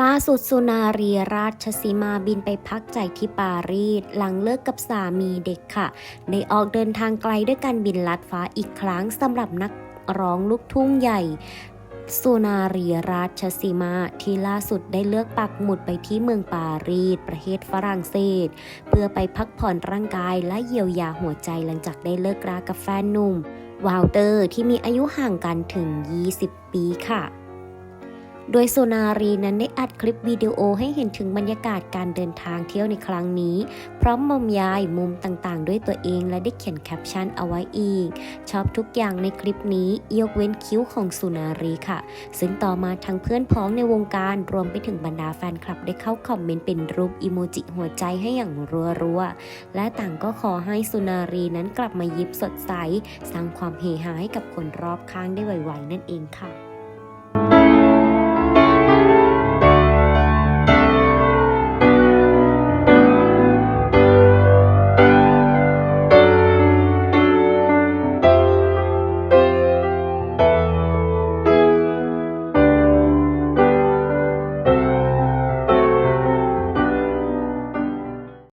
ล่าสุดสุนารีราชสีมาบินไปพักใจที่ปารีสหลังเลิกกับสามีเด็กค่ะ ได้ออกเดินทางไกลด้วยการบินลัดฟ้าอีกครั้งสำหรับนักร้องลูกทุ่งใหญ่สุนารีราชสีมาที่ล่าสุดได้เลือกปักหมุดไปที่เมืองปารีสประเทศฝรั่งเศส เพื่อไปพักผ่อนร่างกายและเยียวยาหัวใจหลังจากได้เลิกรากับแฟนหนุ่มวาลเตอร์ที่มีอายุห่างกันถึง 20 ปีค่ะ โดยโซนารีนั้นได้อัดคลิปวิดีโอให้เห็นถึงบรรยากาศการเดินทางเที่ยวในครั้งนี้ พร้อมบรรยายมุมต่างๆ ด้วยตัวเองและได้เขียนแคปชั่นเอาไว้อีก ชอบทุกอย่างในคลิปนี้ยกเว้นคิ้วของสุนารีค่ะ ซึ่งต่อมาทั้งเพื่อนพ้องในวงการรวมไปถึงบรรดาแฟนคลับได้เข้าคอมเมนต์เป็นรูปอิโมจิหัวใจให้อย่างรัวๆและต่างก็ขอให้สุนารีนั้นกลับมายิ้มสดใส สร้างความเฮฮาให้กับคนรอบข้างได้ไวๆนั่นเองค่ะ